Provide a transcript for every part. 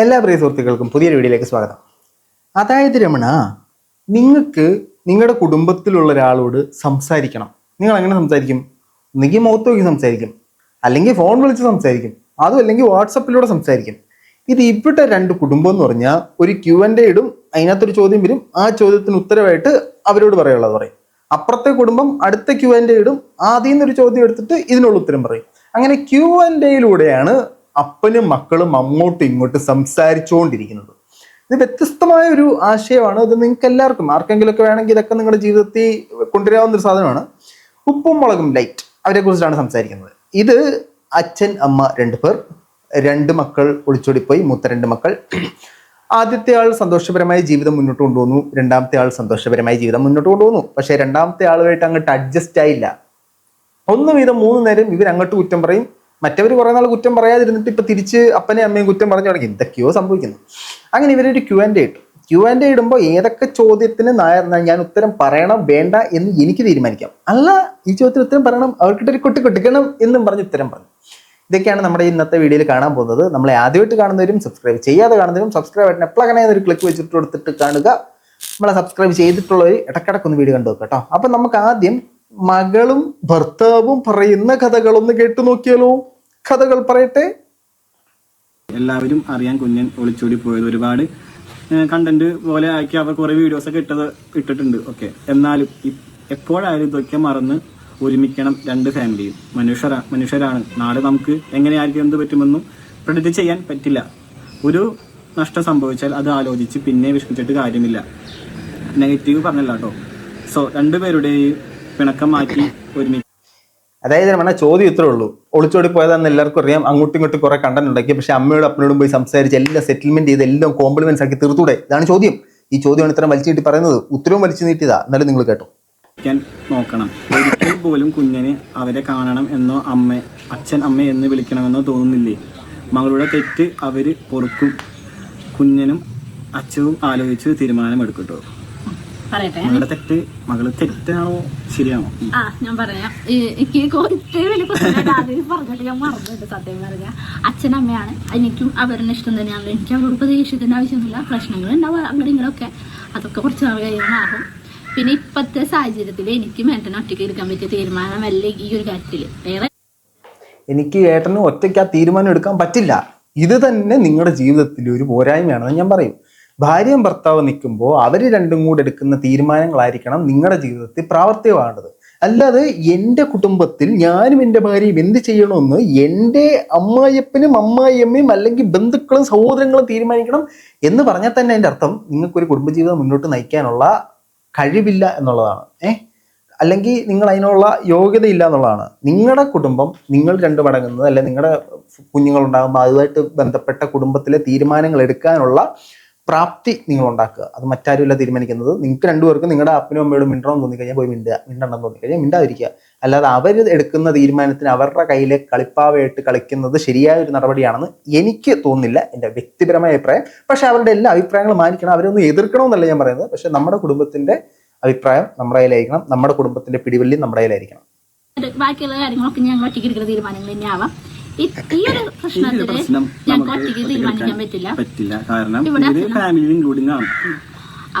എല്ലാ പ്രിയ സുഹൃത്തുക്കൾക്കും പുതിയൊരു വീഡിയോയിലേക്ക് സ്വാഗതം. അതായത് രമണ നിങ്ങൾക്ക് നിങ്ങളുടെ കുടുംബത്തിലുള്ള ഒരാളോട് സംസാരിക്കണം. നിങ്ങൾ എങ്ങനെ സംസാരിക്കും? ഒന്നുകിൽ മുഖത്ത് നോക്കി സംസാരിക്കും. അല്ലെങ്കിൽ ഫോൺ വിളിച്ച് സംസാരിക്കും. അതും അല്ലെങ്കിൽ വാട്സപ്പിലൂടെ സംസാരിക്കും. ഇത് ഇവിടെ രണ്ട് കുടുംബം എന്ന് പറഞ്ഞാൽ ഒരു ക്യു ആൻഡ് ഇടും അതിനകത്തൊരു ചോദ്യം വരും. ആ ചോദ്യത്തിന് ഉത്തരവായിട്ട് അവരോട് പറയുള്ളത് പറയും. അപ്പുറത്തെ കുടുംബം അടുത്ത ക്യു ആൻഡ് ഇടും ആദ്യം നിന്നൊരു ചോദ്യം എടുത്തിട്ട് ഇതിനുള്ള ഉത്തരം പറയും. അങ്ങനെ ക്യു ആൻഡ് എയിലൂടെയാണ് അപ്പനും മക്കളും അങ്ങോട്ടും ഇങ്ങോട്ടും സംസാരിച്ചുകൊണ്ടിരിക്കുന്നത്. ഇത് വ്യത്യസ്തമായ ഒരു ആശയമാണ്. ഇത് നിങ്ങൾക്ക് എല്ലാവർക്കും ആർക്കെങ്കിലുമൊക്കെ വേണമെങ്കിൽ ഇതൊക്കെ നിങ്ങളുടെ ജീവിതത്തിൽ കൊണ്ടുവരാവുന്ന ഒരു സാധനമാണ്. ഉപ്പും മുളകും ലൈറ്റ് അവരെ കുറിച്ചാണ് സംസാരിക്കുന്നത്. ഇത് അച്ഛൻ അമ്മ രണ്ടു പേർ. രണ്ട് മക്കൾ ഒളിച്ചോടിപ്പോയി മൂത്ത രണ്ട് മക്കൾ. ആദ്യത്തെ ആൾ സന്തോഷപരമായ ജീവിതം മുന്നോട്ട് കൊണ്ടുപോകുന്നു രണ്ടാമത്തെ ആൾ സന്തോഷപരമായ ജീവിതം മുന്നോട്ട് കൊണ്ടുപോകുന്നു പക്ഷേ രണ്ടാമത്തെ ആളുമായിട്ട് അങ്ങോട്ട് അഡ്ജസ്റ്റ് ആയില്ല. ഒന്ന് വീതം മൂന്ന് നേരം ഇവർ അങ്ങോട്ട് കുറ്റം പറയും. മറ്റവർ കുറെ നാൾ കുറ്റം പറയാതിരുന്നിട്ട് ഇപ്പൊ തിരിച്ച് അപ്പനെ അമ്മയും കുറ്റം പറഞ്ഞു തുടങ്ങി. എന്തൊക്കെയോ സംഭവിക്കുന്നു. അങ്ങനെ ഇവരൊരു ക്യു ആൻഡ് ഇട്ടു. ക്യു ആൻഡ് ഇടുമ്പോൾ ഏതൊക്കെ ചോദ്യത്തിന് ഞാൻ ഉത്തരം പറയണം വേണ്ട എന്ന് എനിക്ക് തീരുമാനിക്കാം. അല്ല ഈ ചോദ്യത്തിന് ഉത്തരം പറയണം അവർക്കിട്ടൊരു കുട്ടി കിട്ടിക്കണം എന്നും പറഞ്ഞ് ഉത്തരം പറഞ്ഞു. ഇതൊക്കെയാണ് നമ്മുടെ ഇന്നത്തെ വീഡിയോയിൽ കാണാൻ പോകുന്നത്. നമ്മളെ ആദ്യമായിട്ട് കാണുന്നവരും സബ്സ്ക്രൈബ് ചെയ്യാതെ കാണുന്നവരും സബ്സ്ക്രൈബ് ബട്ടൺ എപ്പോഴങ്ങനെ ഒരു ക്ലിക്ക് വെച്ചിട്ട് കൊടുത്തിട്ട് കാണുക. നമ്മളെ സബ്സ്ക്രൈബ് ചെയ്തിട്ടുള്ളവർ ഇടക്കിടക്കൊന്ന് വീഡിയോ കണ്ടു കേട്ടോ. അപ്പം നമുക്ക് ആദ്യം മകളും ഭർത്താവും പറയുന്ന കഥകളൊന്ന് കേട്ടു നോക്കിയാലോ? കഥകൾ പറയട്ടെ. എല്ലാവരും അറിയാൻ കുഞ്ഞൻ ഒളിച്ചോടി പോയത് ഒരുപാട് കണ്ടന്റ് പോലെ ആക്കി അവർ കുറെ വീഡിയോസ് ഒക്കെ ഇട്ടത് ഇട്ടിട്ടുണ്ട്. ഓക്കെ എന്നാലും എപ്പോഴായാലും ഇതൊക്കെ മറന്ന് ഒരുമിക്കണം രണ്ട് ഫാമിലിയും മനുഷ്യരാ മനുഷ്യരാണ്. നാളെ നമുക്ക് എങ്ങനെയായിരിക്കും എന്ത് പറ്റുമെന്നും പ്രെഡിക്റ്റ് ചെയ്യാൻ പറ്റില്ല. ഒരു നഷ്ടം സംഭവിച്ചാൽ അത് ആലോചിച്ച് പിന്നെ വിഷമിച്ചിട്ട് കാര്യമില്ല. നെഗറ്റീവ് പറഞ്ഞല്ല കേട്ടോ. സോ രണ്ടുപേരുടെയും പിണക്കം മാറ്റി ഒരുമിച്ച്. അതായത് നമ്മുടെ ചോദ്യം ഇത്രേ ഉള്ളൂ. ഒളിച്ചോടി പോയതാണെന്ന് എല്ലാവർക്കും അറിയാം. അങ്ങോട്ടും ഇങ്ങോട്ടും കുറെ കണ്ടന്റ് ഉണ്ടാക്കി. പക്ഷെ അമ്മയോടും അപ്പനോടും പോയി സംസാരിച്ച് എല്ലാം സെറ്റിൽമെന്റ് ചെയ്ത് എല്ലാം കോംപ്ലിമെന്റ്സ് ആക്കി തീർത്തൂടെ? ഇതാണ് ചോദ്യം. ഈ ചോദ്യമാണ് ഇത്ര വലിച്ചു നീട്ടി പറയുന്നത്. ഉത്തരവും വലിച്ചു നീട്ടിയതാ. എന്നാലും നിങ്ങൾ കേട്ടോ. നോക്കണം. ഒരിക്കൽ പോലും കുഞ്ഞിനെ അവരെ കാണണം എന്നോ അമ്മ അച്ഛൻ അമ്മ എന്ന് വിളിക്കണമെന്നോ തോന്നുന്നില്ലേ? മകളുടെ തെറ്റ് അവർ പൊറുക്കും. കുഞ്ഞിനും അച്ഛനും ആലോചിച്ച് തീരുമാനമെടുക്കട്ടോ. പറയട്ടെ. മകളുടെ തെറ്റ് മകൾ തെറ്റാണോ ശരിയാണോ? ആ ഞാൻ പറയാം. ഈ- എനിക്ക് ഒത്തിരി വലിയ പ്രശ്നമായിട്ട് ആദ്യം പറഞ്ഞിട്ട് ഞാൻ മറന്നിട്ട് സത്യം പറഞ്ഞ അച്ഛനമ്മയാണ് എനിക്കും അവരുടെ ഇഷ്ടം തന്നെയാണ്. എനിക്ക് അവരോട് ദേഷ്യത്തിന്റെ ആവശ്യമൊന്നുമില്ല. പ്രശ്നങ്ങൾ ഉണ്ടാവുക അങ്ങനെ ഇങ്ങനെയൊക്കെ അതൊക്കെ കുറച്ച് നാൾ കഴിയുമ്പോൾ പിന്നെ ഇപ്പോഴത്തെ സാഹചര്യത്തിൽ എനിക്ക് മേട്ടനെ ഒറ്റയ്ക്ക് എടുക്കാൻ പറ്റിയ തീരുമാനമല്ല ഈ ഒരു കാര്യത്തിൽ വേറെ എനിക്ക് ഏട്ടനും ഒറ്റയ്ക്ക് ആ തീരുമാനം എടുക്കാൻ പറ്റില്ല. ഇത് തന്നെ നിങ്ങളുടെ ജീവിതത്തിൽ ഒരു പോരായ്മയാണെന്ന് ഞാൻ പറയും. ഭാര്യയും ഭർത്താവ് നിൽക്കുമ്പോൾ അവർ രണ്ടും കൂടെ എടുക്കുന്ന തീരുമാനങ്ങളായിരിക്കണം നിങ്ങളുടെ ജീവിതത്തിൽ പ്രാവർത്തികമാകേണ്ടത്. അല്ലാതെ എന്റെ കുടുംബത്തിൽ ഞാനും എന്റെ ഭാര്യയും എന്ത് ചെയ്യണമെന്ന് എന്റെ അമ്മായിയപ്പനും അമ്മായിയമ്മയും അല്ലെങ്കിൽ ബന്ധുക്കളും സഹോദരങ്ങളും തീരുമാനിക്കണം എന്ന് പറഞ്ഞാൽ തന്നെ അതിന്റെ അർത്ഥം നിങ്ങൾക്കൊരു കുടുംബജീവിതം മുന്നോട്ട് നയിക്കാനുള്ള കഴിവില്ല എന്നുള്ളതാണ്. ഏഹ് അല്ലെങ്കിൽ നിങ്ങൾ അതിനുള്ള യോഗ്യതയില്ല എന്നുള്ളതാണ്. നിങ്ങളുടെ കുടുംബം നിങ്ങൾ രണ്ടു മടങ്ങുന്നത് അല്ലെങ്കിൽ നിങ്ങളുടെ കുഞ്ഞുങ്ങളുണ്ടാകുമ്പോൾ അതുമായിട്ട് ബന്ധപ്പെട്ട കുടുംബത്തിലെ തീരുമാനങ്ങൾ എടുക്കാനുള്ള പ്രാപ്തി നിങ്ങൾ ഉണ്ടാക്കുക അത് മറ്റാരുമില്ല തീരുമാനിക്കുന്നത്. നിങ്ങൾക്ക് രണ്ടുപേർക്കും നിങ്ങളുടെ അപ്പനും അമ്മയോടും മിണ്ടണമെന്ന് തോന്നിക്കഴിഞ്ഞാൽ പോയി മിണ്ടുക. മിണ്ടണമെന്ന് തോന്നിക്കഴിഞ്ഞാൽ മിണ്ടാതിരിക്കുക. അല്ലാതെ അവർ എടുക്കുന്ന തീരുമാനത്തിന് അവരുടെ കയ്യിലെ കളിപ്പാവയായിട്ട് കളിക്കുന്നത് ശരിയായ ഒരു നടപടിയാണെന്ന് എനിക്ക് തോന്നുന്നില്ല. എന്റെ വ്യക്തിപരമായ അഭിപ്രായം. പക്ഷേ അവരുടെ എല്ലാ അഭിപ്രായങ്ങളും മാനിക്കണം. അവരൊന്നും എതിർക്കണമെന്നല്ല ഞാൻ പറയുന്നത്. പക്ഷേ നമ്മുടെ കുടുംബത്തിന്റെ അഭിപ്രായം നമ്മുടെ കയ്യിലായിരിക്കണം. നമ്മുടെ കുടുംബത്തിന്റെ പിടിവള്ളി നമ്മുടെ കയ്യിലായിരിക്കണം. ബാക്കിയുള്ള കാര്യങ്ങളൊക്കെ ഞങ്ങൾ ഒറ്റയ്ക്ക് എടുക്കുന്ന തീരുമാനങ്ങൾ തന്നെയാവാം. ഈ ഒരു ഞങ്ങൾക്ക് ഒറ്റയ്ക്ക് തീരുമാനിക്കാൻ പറ്റില്ല. പറ്റില്ല. കാരണം ഫാമിലി ഇൻക്ലൂഡിംഗ് ആണ്.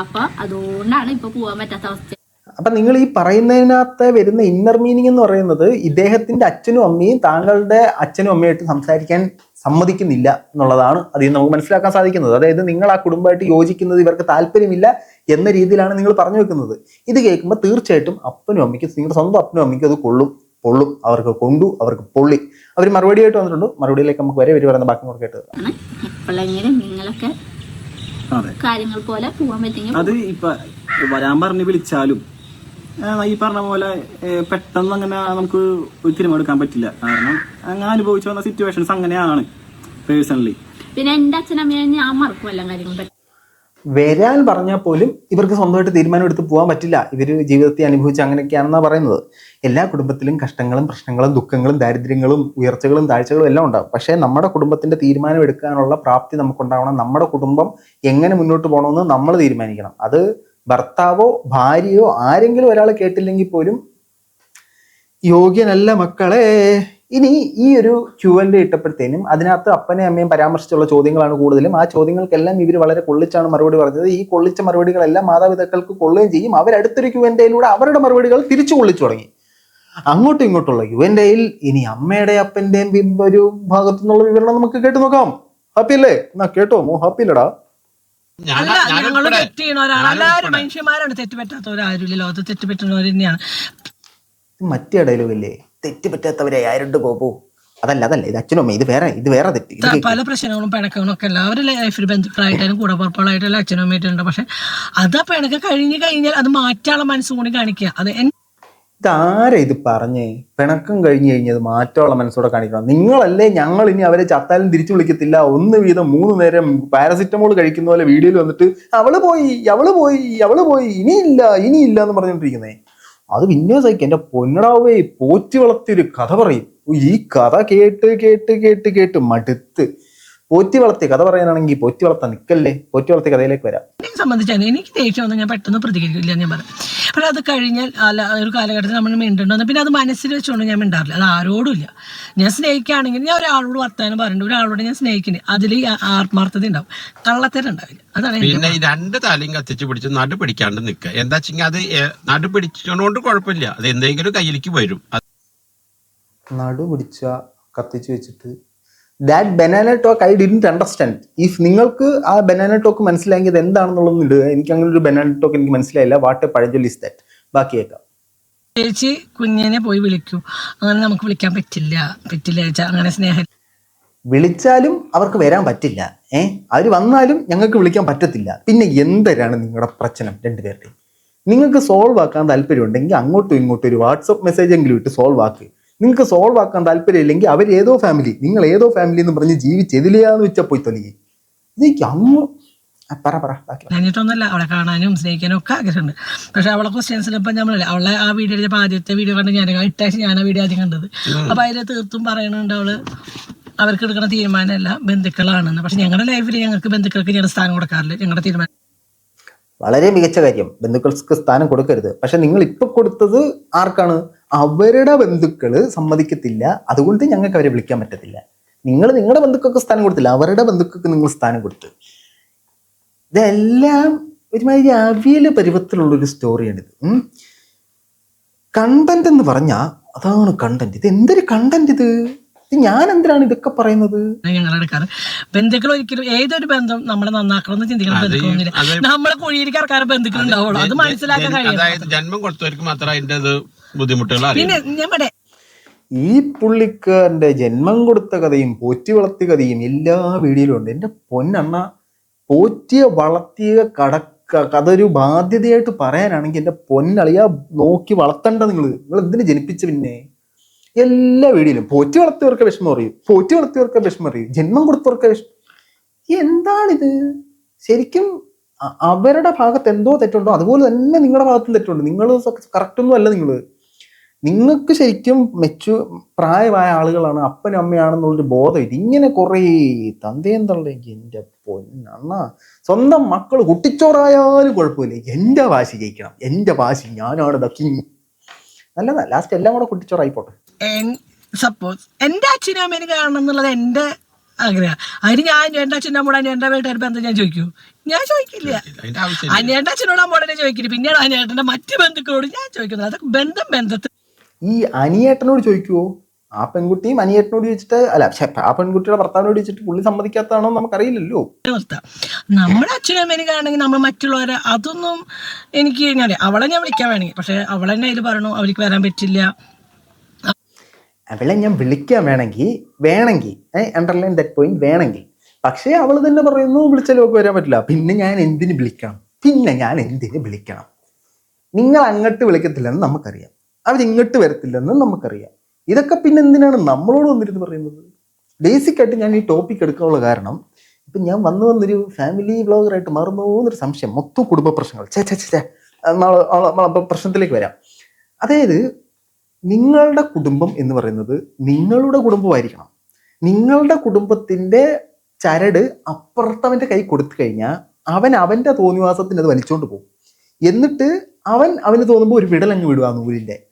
അപ്പൊ അതുകൊണ്ടാണ് ഇപ്പൊ പോവാൻ പറ്റാത്ത അവസ്ഥ. അപ്പൊ നിങ്ങൾ ഈ പറയുന്നതിനകത്ത് വരുന്ന ഇന്നർ മീനിങ് എന്ന് പറയുന്നത് ഇദ്ദേഹത്തിന്റെ അച്ഛനും അമ്മയും താങ്കളുടെ അച്ഛനും അമ്മയായിട്ട് സംസാരിക്കാൻ സമ്മതിക്കുന്നില്ല എന്നുള്ളതാണ് അതിൽ നിന്ന് നമുക്ക് മനസ്സിലാക്കാൻ സാധിക്കുന്നത്. അതായത് നിങ്ങൾ ആ കുടുംബമായിട്ട് യോജിക്കുന്നത് ഇവർക്ക് താല്പര്യമില്ല എന്ന രീതിയിലാണ് നിങ്ങൾ പറഞ്ഞു വെക്കുന്നത്. ഇത് കേൾക്കുമ്പോൾ തീർച്ചയായിട്ടും അപ്പനും അമ്മയ്ക്കും നിങ്ങളുടെ സ്വന്തം അപ്പനും അമ്മയ്ക്കും അത് കൊള്ളും പൊള്ളും അവർക്ക് കൊണ്ടു അവർക്ക് പൊള്ളി. അവർ മറുപടി ആയിട്ട് വന്നിട്ടുണ്ട്. മറുപടിയിലേക്ക് നമുക്ക് വരെ വരെ പറയുന്ന ബാക്കി കൂടെ കേട്ടത്. എപ്പോഴെങ്കിലും നിങ്ങളൊക്കെ അതെ. കാര്യങ്ങൾ പോലെ പോകാൻ അത് ഇപ്പൊ വരാൻ പറഞ്ഞ് വിളിച്ചാലും ഈ പറഞ്ഞ പോലെ പെട്ടെന്ന് അങ്ങനെ നമുക്ക് ഒരു തീരുമാനം പറ്റില്ല. കാരണം അങ്ങനെ അനുഭവിച്ചു വന്ന സിറ്റുവേഷൻസ് അങ്ങനെയാണ് പേഴ്സണലി പിന്നെ എന്റെ അച്ഛനമ്മയെ ഞാൻ മറക്കും കാര്യങ്ങൾ കാര്യങ്ങളും വരാൻ പറഞ്ഞാൽ പോലും ഇവർക്ക് സ്വന്തമായിട്ട് തീരുമാനം എടുത്ത് പോകാൻ പറ്റില്ല. ഇവർ ജീവിതത്തെ അനുഭവിച്ച് അങ്ങനെയൊക്കെയാണെന്നാണ് പറയുന്നത്. എല്ലാ കുടുംബത്തിലും കഷ്ടങ്ങളും പ്രശ്നങ്ങളും ദുഃഖങ്ങളും ദാരിദ്ര്യങ്ങളും ഉയർച്ചകളും താഴ്ചകളും എല്ലാം ഉണ്ടാകും പക്ഷേ നമ്മുടെ കുടുംബത്തിന്റെ തീരുമാനം എടുക്കാനുള്ള പ്രാപ്തി നമുക്കുണ്ടാവണം. നമ്മുടെ കുടുംബം എങ്ങനെ മുന്നോട്ട് പോകണമെന്ന് നമ്മൾ തീരുമാനിക്കണം. അത് ഭർത്താവോ ഭാര്യയോ ആരെങ്കിലും ഒരാൾ കേട്ടില്ലെങ്കിൽ പോലും യോഗ്യനല്ല മക്കളെ. ഇനി ഈ ഒരു ക്യു എൻ ഇട്ടപ്പോഴത്തേനും അതിനകത്ത് അപ്പനെയും അമ്മയും പരാമർശിച്ചുള്ള ചോദ്യങ്ങളാണ് കൂടുതലും. ആ ചോദ്യങ്ങൾക്കെല്ലാം ഇവർ വളരെ കൊള്ളിച്ചാണ് മറുപടി പറഞ്ഞത്. ഈ കൊള്ളിച്ച മറുപടികളെല്ലാം മാതാപിതാക്കൾക്ക് കൊള്ളുകയും ചെയ്യും. അവരടുത്തൊരു ക്യു എൻ അവരുടെ മറുപടികൾ തിരിച്ചു കൊള്ളിച്ചു തുടങ്ങി. അങ്ങോട്ടും ഇങ്ങോട്ടുള്ള യു എൻ ഇനി അമ്മയുടെ അപ്പന്റെയും ബി- ഒരു ഭാഗത്തു നിന്നുള്ള വിവരണം നമുക്ക് കേട്ടു നോക്കാം. ഹാപ്പി അല്ലേ? എന്നാ കേട്ടോ മോ ഹാപ്പി അല്ലടാ ഞാൻ അല്ല ഞങ്ങൾ ഞാനുൾപ്പെടെ തെറ്റ് ചെയ്യണവരാണ് ഞാനും എല്ലാവരും ഉൾപ്പെടെ. മനുഷ്യന്മാരാണ് തെറ്റ് പറ്റാത്തവരാരും ലോകത്ത് തെറ്റ് പറ്റുന്നവർ തന്നെയാണ്. മറ്റേ ഡയലോഗ് ഇല്ലേ? തെറ്റ് പറ്റാത്തവരെ ആരുണ്ട് ഗോപു? അതല്ല അതല്ല. ഇത് അച്ഛനും അമ്മയും ഇത് വേറെ ഇത് വേറെ തെറ്റ്. പല പ്രശ്നങ്ങളും പിണക്കങ്ങളും ഒക്കെ എല്ലാവരും ലൈഫിൽ ബന്ധുക്കളായിട്ടാലും കൂടപ്പുറപ്പുകളായിട്ടാലും അച്ഛനും അമ്മയായിട്ടുണ്ട് പക്ഷെ അത് ആ പിണക്കം കഴിഞ്ഞ് കഴിഞ്ഞാൽ അത് മാറ്റാനുള്ള മനസ്സും കൂടി കാണിക്കുക. അത് ഇതാരാ ഇത് പറഞ്ഞേ? പിണക്കം കഴിഞ്ഞു കഴിഞ്ഞത് മാറ്റമുള്ള മനസ്സോടെ കാണിക്കണം. നിങ്ങളല്ലേ ഞങ്ങൾ ഇനി അവരെ ചത്താലും തിരിച്ചു വിളിക്കത്തില്ല. ഒന്ന് വീതം മൂന്ന് നേരം പാരസിറ്റമോൾ കഴിക്കുന്ന പോലെ വീഡിയോയിൽ വന്നിട്ട് അവൾ പോയി അവൾ പോയി അവൾ പോയി ഇനിയില്ല ഇനിയില്ല എന്ന് പറഞ്ഞുകൊണ്ടിരിക്കുന്നേ. അത് പിന്നെ സഹിക്കും. എന്റെ പൊന്നടാവേ പോറ്റി വളർത്തിയൊരു കഥ പറയും. ഈ കഥ കേട്ട് കേട്ട് കേട്ട് കേട്ട് മടുത്ത് പോറ്റി വളർത്തിയ കഥ പറയാനാണെങ്കിൽ പോറ്റി വളർത്താൻ നിക്കല്ലേ? പോറ്റി വളർത്തിയ കഥയിലേക്ക് വരാം. എന്നെ സംബന്ധിച്ചാണ് എനിക്ക് ദേഷ്യം വന്നാൽ ഞാൻ പെട്ടെന്ന് പ്രതികരിക്കില്ല എന്ന് ഞാൻ പറഞ്ഞു പക്ഷേ അത് കഴിഞ്ഞാൽ അല്ല ഒരു കാലഘട്ടത്തിൽ നമ്മൾ മിണ്ടുണ്ടെന്ന് പിന്നെ അത് മനസ്സിൽ വെച്ചുകൊണ്ട് ഞാൻ മിണ്ടാറില്ല. അത് ആരോടും ഇല്ല. ഞാൻ സ്നേഹിക്കുകയാണെങ്കിൽ ഞാൻ ഒരാളോട് വർത്താനം പറയുന്നുണ്ട് ഒരാളോട് ഞാൻ സ്നേഹിക്കുന്നത് അതിൽ ആത്മാർത്ഥത ഉണ്ടാവും. കള്ളത്തരം ഉണ്ടാവില്ല. അതാണ് പിന്നെ ഈ രണ്ട് തലയും കത്തിച്ച് പിടിച്ച് നടു പിടിക്കാണ്ട് നിൽക്കുക. എന്താ വെച്ചാൽ അത് നടു പിടിച്ചോണ്ട് കുഴപ്പമില്ല. അത് എന്തെങ്കിലും കയ്യിലേക്ക് വരും. നടു പിടിച്ച കത്തിച്ച് വെച്ചിട്ട് that banana talk I didn't understand if നിങ്ങൾക്ക് ആ ബനാന ടോക്ക് മനസ്സിലായെങ്കിൽ അത് എന്താണെന്നുള്ളത് ഇടുക എനിക്ക് അങ്ങനെ ഒരു ബനാന ടോക്ക് എനിക്ക് മനസ്സിലായില്ല. വാട്ട് പഴഞ്ചൊല്ലി ഇസ് ദാറ്റ് ബാക്കിയേക്കാം ചേച്ചി കുഞ്ഞിനെ പോയി വിളിക്കൂ. അങ്ങനെ നമുക്ക് വിളിക്കാൻ പറ്റില്ല. പറ്റില്ല ചേച്ചാ. അങ്ങനെ സ്നേഹം വിളിച്ചാലും അവർക്ക് വരാൻ പറ്റില്ല. ഏ? അവർ വന്നാലും ഞങ്ങൾക്ക് വിളിക്കാൻ പറ്റത്തില്ല. പിന്നെ എന്തരാണ് നിങ്ങളുടെ പ്രശ്നം രണ്ടുപേരുടെയും? നിങ്ങൾക്ക് സോൾവ് ആക്കാൻ താല്പര്യമുണ്ടെങ്കിൽ അങ്ങോട്ടും ഇങ്ങോട്ടും ഒരു വാട്സപ്പ് മെസ്സേജ് എങ്കിലും ഇട്ട് സോൾവ് ആക്ക്. നിങ്ങൾക്ക് സോൾവ് ആക്കാൻ താല്പര്യമില്ലെങ്കിൽ അവർ ഏതോ ഫാമിലി നിങ്ങൾ ഏതോ ഫാമിലി എന്ന് പറഞ്ഞ് ജീവിച്ചെതിലെയാന്ന് വെച്ചാൽ പോയി തൊലി എനിക്ക് അങ്ങ് പറ പറ. കഴിഞ്ഞിട്ടൊന്നുമല്ല അവളെ കാണാനും സ്നേഹിക്കാനും ഒക്കെ ആഗ്രഹമുണ്ട്. പക്ഷെ അവളെ ക്വസ്റ്റ്യൻസിൽ ഇപ്പം നമ്മളല്ലേ അവളെ ആ വീഡിയോ ഇട്ടപ്പോൾ ആദ്യത്തെ വീഡിയോ കണ്ട് ഞാൻ ഇട്ടാഴ്ച ഞാൻ ആ വീഡിയോ ആദ്യം കണ്ടത്. അപ്പൊ അതിൽ തീർത്തും പറയണുണ്ട് അവൾ അവർക്ക് എടുക്കുന്ന തീരുമാനമല്ല ബന്ധുക്കളാണെന്ന്. പക്ഷെ ഞങ്ങളുടെ ലൈഫിൽ ഞങ്ങൾക്ക് ബന്ധുക്കൾക്ക് ഞങ്ങളുടെ സ്ഥാനം കൊടുക്കാറില്ല. ഞങ്ങളുടെ തീരുമാനം വളരെ മികച്ച കാര്യം. ബന്ധുക്കൾക്ക് സ്ഥാനം കൊടുക്കരുത്. പക്ഷെ നിങ്ങൾ ഇപ്പൊ കൊടുത്തത് ആർക്കാണ്? അവരുടെ ബന്ധുക്കൾ സമ്മതിക്കത്തില്ല. അതുകൊണ്ട് ഞങ്ങൾക്ക് അവരെ വിളിക്കാൻ പറ്റത്തില്ല. നിങ്ങൾ നിങ്ങളുടെ ബന്ധുക്കൾക്ക് സ്ഥാനം കൊടുത്തില്ല. അവരുടെ ബന്ധുക്കൾക്ക് നിങ്ങൾ സ്ഥാനം കൊടുത്തു. ഇതെല്ലാം ഒരുമാതിരി ഒരു സ്റ്റോറിയാണ് ഇത് കണ്ടന്റ് എന്ന് പറഞ്ഞാൽ അതാണ് കണ്ടന്റ്. ഇത് എന്തൊരു കണ്ടന്റ് ഇത്? ഞാൻ എന്തിനാണ് ഇതൊക്കെ പറയുന്നത്? ഞങ്ങൾ എടുക്കാറ്. ബന്ധുക്കൾ ഒരിക്കലും ഏതൊരു ബന്ധം നമ്മളെ നന്നാക്കണം എന്ന് ചിന്തിക്കണം ബന്ധുക്കളൊന്നുമില്ല. നമ്മളെ കുഴിയിലേക്ക് ഇറക്കാറ് ബന്ധുക്കൾ ഉണ്ടാവുള്ളൂ. അത് മനസ്സിലാക്കാൻ കഴിയും ജന്മം കൊടുത്തവർക്ക് മാത്രം അതിന്റെ ബുദ്ധിമുട്ടുകൾ പിന്നെ ഞാൻ പറയാം ഈ പുള്ളിക്കാരന്റെ ജന്മം കൊടുത്ത കഥയും പോറ്റി വളർത്തിയ കഥയും എല്ലാ വീഡിയോയിലും ഉണ്ട്. എന്റെ പൊന്നണ്ണ പോറ്റിയ വളർത്തിയ കടക്ക അതൊരു ബാധ്യതയായിട്ട് പറയാനാണെങ്കിൽ എന്റെ പൊന്നളിയാ നോക്കി വളർത്തണ്ട നിങ്ങൾ നിങ്ങൾ എന്തിനു ജനിപ്പിച്ച പിന്നെ? എല്ലാ വീടിലും പോറ്റി വളർത്തിയവർക്ക് വിഷമം അറിയും പോറ്റി വളർത്തിയവർക്ക് വിഷമം അറിയും ജന്മം കൊടുത്തവർക്ക് വിഷമം. എന്താണിത്? ശരിക്കും അവരുടെ ഭാഗത്ത് എന്തോ തെറ്റുണ്ടോ? അതുപോലെ തന്നെ നിങ്ങളുടെ ഭാഗത്തും തെറ്റുണ്ട്. നിങ്ങൾ കറക്റ്റ് ഒന്നും അല്ല നിങ്ങൾ നിങ്ങൾക്ക് ശരിക്കും മെച്ചു പ്രായമായ ആളുകളാണ് അപ്പനും അമ്മയാണെന്നുള്ളൊരു ബോധമില്ല ഇങ്ങനെ കുറേ തന്തയും എന്റെ പൊന്നണ്ണ. സ്വന്തം മക്കൾ കുട്ടിച്ചോറായാലും കുഴപ്പമില്ല. എന്റെ വാശി ജയിക്കണം. എന്റെ വാശി ഞാനാണ് ദക്കിങ് കിങ് നല്ലതാ ലാസ്റ്റ് എല്ലാം കൂടെ കുട്ടിച്ചോറായിപ്പോട്ടെ. സപ്പോസ് എന്റെ അച്ഛനും അമ്മേനെ കാണണം എന്നുള്ളത് എന്റെ ആഗ്രഹം. അതിന് ഞാൻ എന്റെ അച്ഛന്റെ അമ്മോട് എന്റെ വീട്ടുകാർ ബന്ധം ഞാൻ ചോദിക്കൂ? ഞാൻ ചോദിക്കില്ല. അനിയേണ്ട അച്ഛനോട് അമ്മോടെ ചോദിക്കില്ല. പിന്നീട് അനിയേട്ടന്റെ മറ്റ് ബന്ധുക്കളോട് ഞാൻ ചോദിക്കുന്നത് അതൊക്കെ ബന്ധം ബന്ധത്തിൽ. ഈ അനിയേട്ടനോട് ചോദിക്കുവോ? ആ പെൺകുട്ടിയും അനിയേട്ടനോട് ചോദിച്ചിട്ട് അല്ല പക്ഷെ ആ പെൺകുട്ടിയുടെ ഭർത്താവിനോട് ചോദിച്ചിട്ട് പുള്ളി സമ്മതിക്കാത്തതാണോ നമുക്കറിയില്ലല്ലോ. നമ്മുടെ അച്ഛനും അമ്മേനെ കാണണമെങ്കിൽ നമ്മൾ മറ്റുള്ളവരെ അതൊന്നും എനിക്ക് ഞാൻ അവളെ ഞാൻ വിളിക്കാൻ വേണമെങ്കിൽ. പക്ഷെ അവളെന്നെ അതിൽ പറഞ്ഞു അവർക്ക് വരാൻ പറ്റില്ല. അവളെ ഞാൻ വിളിക്കാൻ വേണമെങ്കിൽ വേണമെങ്കിൽ അണ്ടർലൈൻ ദറ്റ് പോയിന്റ് വേണമെങ്കിൽ. പക്ഷേ അവൾ തന്നെ പറയുന്നു വിളിച്ചാലും ഒക്കെ വരാൻ പറ്റില്ല. പിന്നെ ഞാൻ എന്തിന് വിളിക്കണം? പിന്നെ ഞാൻ എന്തിന് വിളിക്കണം? നിങ്ങൾ അങ്ങോട്ട് വിളിക്കത്തില്ലെന്ന് നമുക്കറിയാം. അവരിങ്ങോട്ട് വരത്തില്ലെന്ന് നമുക്കറിയാം. ഇതൊക്കെ പിന്നെ എന്തിനാണ് നമ്മളോട് വന്നിരുന്ന് പറയുന്നത്? ബേസിക് ആയിട്ട് ഞാൻ ഈ ടോപ്പിക് എടുക്കാനുള്ള കാരണം ഇപ്പം ഞാൻ വന്നു വന്നൊരു ഫാമിലി വ്ളോഗറായിട്ട് മാറുന്നു എന്നൊരു സംശയം മൊത്തം കുടുംബ പ്രശ്നങ്ങൾ. ചേ ചേ ചേ, നമ്മൾ പ്രശ്നത്തിലേക്ക് വരാം. അതായത് നിങ്ങളുടെ കുടുംബം എന്ന് പറയുന്നത് നിങ്ങളുടെ കുടുംബമായിരിക്കണം. നിങ്ങളുടെ കുടുംബത്തിന്റെ ചരട് അപ്പുറത്തവന്റെ കൈ കൊടുത്തു കഴിഞ്ഞാൽ അവൻ അവന്റെ തോന്നിവാസത്തിന് അത് വലിച്ചോണ്ട് പോകും. എന്നിട്ട് അവൻ അവന് തോന്നുമ്പോൾ ഒരു വിടലങ്ങ് വിടുക നൂലിന്റെ.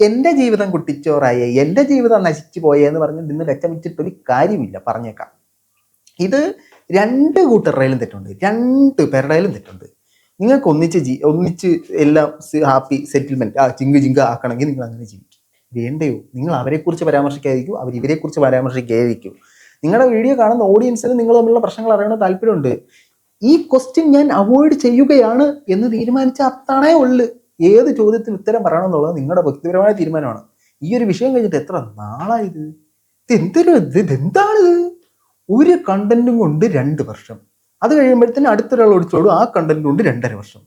എന്റെ ജീവിതം കുട്ടിച്ചോറായേ എന്റെ ജീവിതം നശിച്ചു പോയേ എന്ന് പറഞ്ഞ് നിന്ന് രക്ഷമിച്ചിട്ടൊരു കാര്യമില്ല പറഞ്ഞേക്കാം. ഇത് രണ്ട് കൂട്ടരുടെയിലും തെറ്റുണ്ട് രണ്ട് പേരുടെയിലും തെറ്റുണ്ട്. നിങ്ങൾക്ക് ഒന്നിച്ച് ജീ ഒന്നിച്ച് എല്ലാം ഹാപ്പി സെറ്റിൽമെന്റ് ആ ചിങ്ക് ചിങ്ക് ആക്കണമെങ്കിൽ നിങ്ങൾ അങ്ങനെ ജീവിക്കും. വേണ്ടയോ? നിങ്ങൾ അവരെക്കുറിച്ച് പരാമർശിക്കാതിരിക്കും അവർ ഇവരെക്കുറിച്ച് പരാമർശിക്കാതിരിക്കും. നിങ്ങളുടെ വീഡിയോ കാണുന്ന ഓഡിയൻസിന് നിങ്ങൾ തമ്മിലുള്ള പ്രശ്നങ്ങൾ അറിയണ താല്പര്യമുണ്ട്. ഈ ക്വസ്റ്റ്യൻ ഞാൻ അവോയ്ഡ് ചെയ്യുകയാണ് എന്ന് തീരുമാനിച്ച അത്താണേ ഉള്ളു. ഏത് ചോദ്യത്തിന് ഉത്തരം പറയണം എന്നുള്ളത് നിങ്ങളുടെ വ്യക്തിപരമായ തീരുമാനമാണ്. ഈ ഒരു വിഷയം കഴിഞ്ഞിട്ട് എത്ര നാളായത് ഇത്? എന്തൊരു ഇത് ഇതെന്താണിത് ഒരു കണ്ടന്റും കൊണ്ട് രണ്ട് വർഷം. അത് കഴിയുമ്പോഴത്തേന് അടുത്തൊരാൾ ഒടിച്ചോടും ആ കണ്ടന്റ് കൊണ്ട് രണ്ടര വർഷം.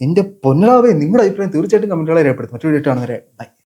എന്റെ പൊന്നലാവേ നിങ്ങളുടെ അഭിപ്രായം തീർച്ചയായിട്ടും കമന്റുകളെ രേഖപ്പെടുത്തും. മറ്റൊരു വീഡിയോ കാണുന്നവരെ ബൈ